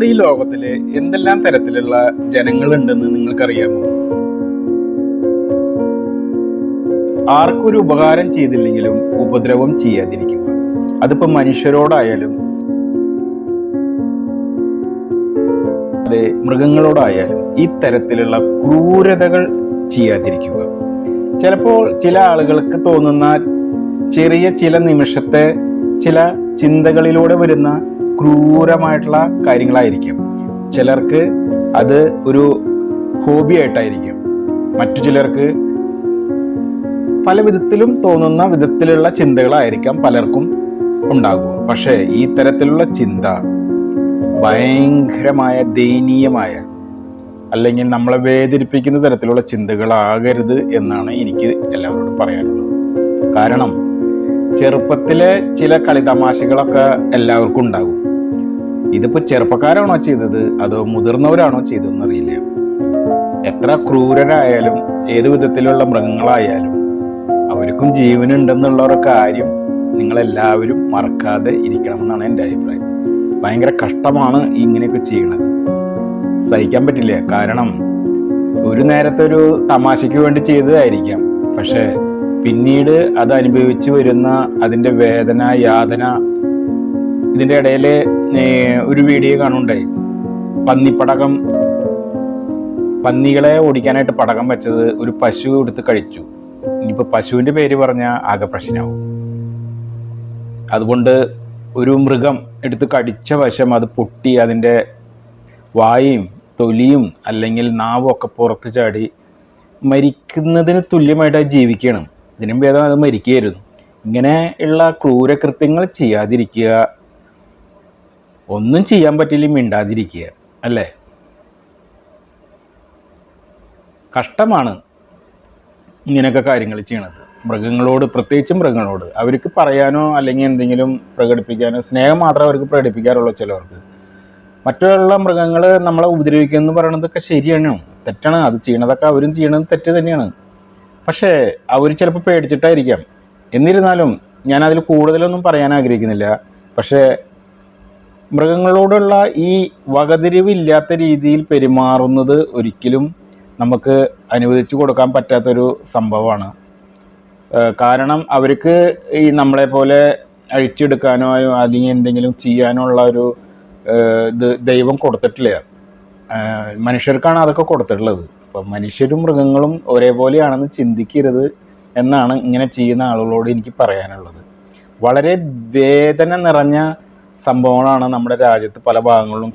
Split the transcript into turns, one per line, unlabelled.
നമ്മുടെ ഈ ലോകത്തിൽ എന്തെല്ലാം തരത്തിലുള്ള ജനങ്ങളുണ്ടെന്ന് നിങ്ങൾക്കറിയാമോ? ആർക്കൊരു ഉപകാരം ചെയ്തില്ലെങ്കിലും ഉപദ്രവം ചെയ്യാതിരിക്കുക. അതിപ്പോ മനുഷ്യരോടായാലും അതെ മൃഗങ്ങളോടായാലും ഈ തരത്തിലുള്ള ക്രൂരതകൾ ചെയ്യാതിരിക്കുക. ചിലപ്പോൾ ചില ആളുകൾക്ക് തോന്നുന്ന ചെറിയ ചില നിമിഷത്തെ ചില ചിന്തകളിലൂടെ വരുന്ന ക്രൂരമായിട്ടുള്ള കാര്യങ്ങളായിരിക്കും. ചിലർക്ക് അത് ഒരു ഹോബി ആയിട്ടായിരിക്കും. മറ്റു ചിലർക്ക് പല വിധത്തിലും തോന്നുന്ന വിധത്തിലുള്ള ചിന്തകളായിരിക്കാം പലർക്കും ഉണ്ടാകുക പക്ഷേ ഈ തരത്തിലുള്ള ചിന്ത ഭയങ്കരമായ ദയനീയമായ അല്ലെങ്കിൽ നമ്മളെ വേദനിപ്പിക്കുന്ന തരത്തിലുള്ള ചിന്തകളാകരുത് എന്നാണ് എനിക്ക് എല്ലാവരോടും പറയാനുള്ളത്. കാരണം ചെറുപ്പത്തിലെ ചില കളിതമാശകളൊക്കെ എല്ലാവർക്കും ഉണ്ടാകും. ഇതിപ്പോ ചെറുപ്പക്കാരാണോ ചെയ്തത്? അതോ മുതിർന്നവരാണോ ചെയ്തതെന്ന് അറിയില്ല എത്ര ക്രൂരരായാലും ഏത് വിധത്തിലുള്ള മൃഗങ്ങളായാലും അവർക്കും ജീവനുണ്ടെന്നുള്ള ഒരു കാര്യം നിങ്ങളെല്ലാവരും മറക്കാതെ ഇരിക്കണമെന്നാണ് എന്റെ അഭിപ്രായം. ഭയങ്കര കഷ്ടമാണ് ഇങ്ങനെയൊക്കെ ചെയ്യണത്. സഹിക്കാൻ പറ്റില്ല. കാരണം ഒരു നേരത്തെ ഒരു തമാശയ്ക്ക് വേണ്ടി ചെയ്തതായിരിക്കാം. പക്ഷെ പിന്നീട് അത് അനുഭവിച്ചു വരുന്ന അതിന്റെ വേദന യാതന ഇതിന്റെ ഇടയിൽ ഒരു വീഡിയോ കാണുണ്ടായി പന്നിപ്പടകം പന്നികളെ ഓടിക്കാനായിട്ട് പടകം വെച്ചത് ഒരു പശു എടുത്ത് കഴിച്ചു. ഇനിയിപ്പോൾ പശുവിന്റെ പേര് പറഞ്ഞാൽ ആകെ പ്രശ്നമാവും. അതുകൊണ്ട് ഒരു മൃഗം എടുത്ത് കടിച്ച വശം അത് പൊട്ടി അതിന്റെ വായും തൊലിയും അല്ലെങ്കിൽ നാവും ഒക്കെ പുറത്ത് ചാടി മരിക്കുന്നതിന് തുല്യമായിട്ട് ജീവിക്കണം. ഇതിനും ഭേദം അത് മരിക്കുകയായിരുന്നു. ഇങ്ങനെ ഉള്ള ക്രൂരകൃത്യങ്ങൾ ചെയ്യാതിരിക്കുക ഒന്നും ചെയ്യാൻ പറ്റില്ല മിണ്ടാതിരിക്കുക അല്ലേ? കഷ്ടമാണ് ഇങ്ങനെയൊക്കെ കാര്യങ്ങൾ ചെയ്യണത്. മൃഗങ്ങളോട് പ്രത്യേകിച്ചും മൃഗങ്ങളോട്. അവർക്ക് പറയാനോ അല്ലെങ്കിൽ എന്തെങ്കിലും പ്രകടിപ്പിക്കാനോ സ്നേഹം മാത്രമേ അവർക്ക് പ്രകടിപ്പിക്കാറുള്ളൂ ചിലവർക്ക്. മറ്റുള്ള മൃഗങ്ങൾ നമ്മളെ ഉപദ്രവിക്കുക എന്ന് ശരിയാണോ ശരിയാണ്. തെറ്റാണ്. അത് ചെയ്യണതൊക്കെ അവരും ചെയ്യണത് തെറ്റ് തന്നെയാണ്. പക്ഷേ അവർ ചിലപ്പോൾ പേടിച്ചിട്ടായിരിക്കാം. എന്നിരുന്നാലും ഞാൻ അതിൽ കൂടുതലൊന്നും പറയാൻ ആഗ്രഹിക്കുന്നില്ല. പക്ഷേ മൃഗങ്ങളോടുള്ള ഈ വകതിരിവില്ലാത്ത രീതിയിൽ പെരുമാറുന്നത് ഒരിക്കലും നമുക്ക് അനുവദിച്ചു കൊടുക്കാൻ പറ്റാത്തൊരു സംഭവമാണ്. കാരണം അവർക്ക് ഈ നമ്മളെ പോലെ അഴിച്ചെടുക്കാനോ അല്ലെങ്കിൽ എന്തെങ്കിലും ചെയ്യാനോ ഉള്ള ഒരു ഇത് ദൈവം കൊടുത്തിട്ടില്ല. മനുഷ്യർക്കാണ് അതൊക്കെ കൊടുത്തിട്ടുള്ളത്. അപ്പം മനുഷ്യരും മൃഗങ്ങളും ഒരേപോലെയാണെന്ന് ചിന്തിക്കരുത് എന്നാണ് ഇങ്ങനെ ചെയ്യുന്ന ആളുകളോട് എനിക്ക് പറയാനുള്ളത്. വളരെ വേദന നിറഞ്ഞ സംഭവങ്ങളാണ് നമ്മുടെ രാജ്യത്ത് പല ഭാഗങ്ങളിലും